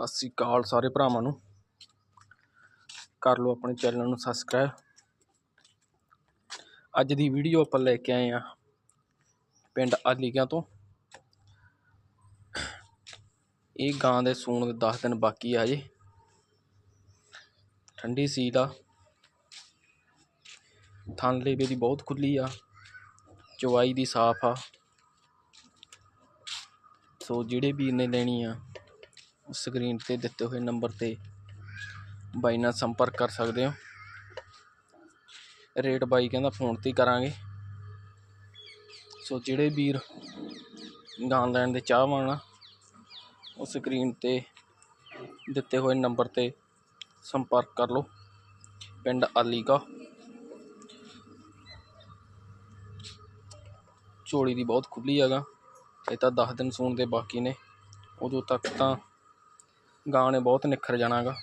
ਸਤਿ ਸ੍ਰੀ ਅਕਾਲ ਸਾਰੇ ਭਰਾਵਾਂ ਨੂੰ। ਕਰ ਲਓ ਆਪਣੇ ਚੈਨਲ ਨੂੰ ਸਬਸਕ੍ਰਾਈਬ ਅੱਜ ਦੀ ਵੀਡੀਓ ਆਪਾਂ ਲੈ ਕੇ ਆਏ ਆ ਪਿੰਡ ਆਲੀਕਿਆਂ ਤੋਂ। ਇਹ ਗਾਂ ਦੇ ਸੂਣ ਦੇ 10 ਦਿਨ ਬਾਕੀ ਆ ਜੇ ਠੰਡੀ ਸੀਲ ਆ। ਥਣ ਲੇਵੇ ਦੀ ਬਹੁਤ ਖੁੱਲੀ ਆ। ਚਵਾਈ ਦੀ ਸਾਫ਼ ਆ। ਸੋ ਜਿਹੜੇ ਵੀਰ ਨੇ ਲੈਣੀ ਆ ਸਕਰੀਨ ਤੇ ਦਿੱਤੇ ਹੋਏ ਨੰਬਰ ਤੇ ਬਾਈ ਨਾਲ ਸੰਪਰਕ ਕਰ ਸਕਦੇ ਹੋ। ਰੇਟ ਬਾਈ ਕਹਿੰਦਾ ਫੋਨ ਤੇ ਹੀ ਕਰਾਂਗੇ। ਸੋ ਜਿਹੜੇ ਵੀਰ ਗਾਂ ਲੈਣ ਦੇ ਚਾਹਵਾਨ ਆ, ਉਹ ਸਕਰੀਨ ਤੇ ਦਿੱਤੇ ਹੋਏ ਨੰਬਰ ਤੇ ਸੰਪਰਕ ਕਰ ਲਓ। ਪਿੰਡ ਆਲੀਕਾ। ਝੋਲੀ ਦੀ ਬਹੁਤ ਖੁੱਲੀ ਹੈਗਾ। ਇਹ ਤਾਂ 10 ਦਿਨ ਸੂਣ ਦੇ ਬਾਕੀ ਨੇ। ਉਦੋਂ ਤੱਕ ਤਾਂ ਗਾਂ ਨੇ ਬਹੁਤ ਜਾਣਾ ਗਾ।